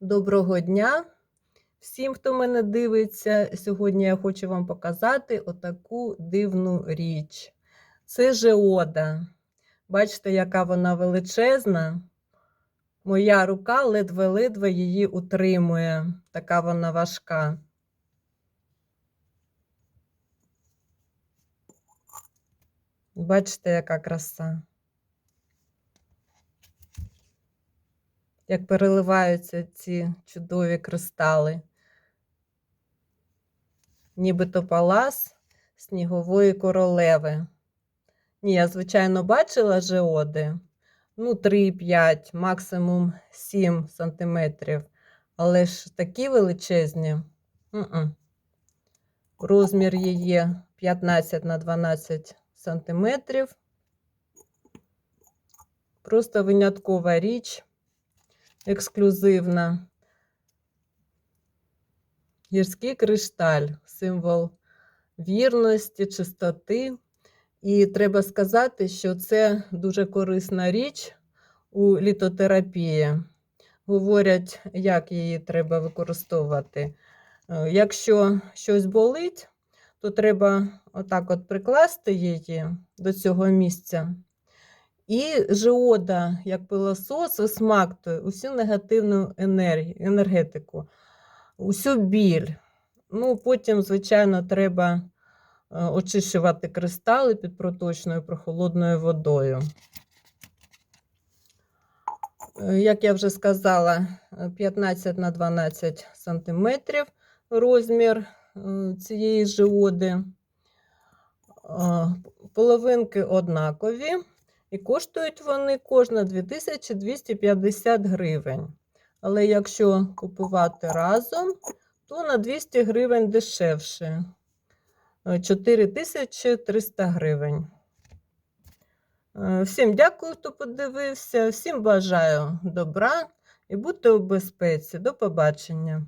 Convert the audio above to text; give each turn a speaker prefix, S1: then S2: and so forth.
S1: Доброго дня всім, хто мене дивиться. Сьогодні я хочу вам показати отаку дивну річ. Це жеода. Бачите, яка вона величезна. Моя рука ледве-ледве її утримує. Така вона важка. Бачите, яка краса. Як переливаються ці чудові кристали. Нібито палас снігової королеви. Ні, я, звичайно, бачила жеоди. Ну, 3-5, максимум 7 сантиметрів. Але ж такі величезні. М-м. Розмір її 15 на 12 сантиметрів. Просто виняткова річ, ексклюзивна. Гірський кришталь, символ вірності, чистоти. І треба сказати, що це дуже корисна річ у літотерапії. Говорять, як її треба використовувати. Е, Якщо щось болить, то треба отак от прикласти її до цього місця. І жиода, як пилосос, висмактує усю негативну енергію, енергетику, усю біль. Ну, Потім, звичайно, треба е, очищувати кристали під проточною прохолодною водою. Е, Як я вже сказала, е, 15 на 12 сантиметрів розмір е, цієї жиоди. Е, Половинки однакові, і коштують вони кожна 2250 гривень. Але якщо купувати разом, то на 200 гривень дешевше. Е, 4300 гривень. Е, Всім дякую, хто подивився. Всім бажаю добра і будьте у безпеці. До побачення.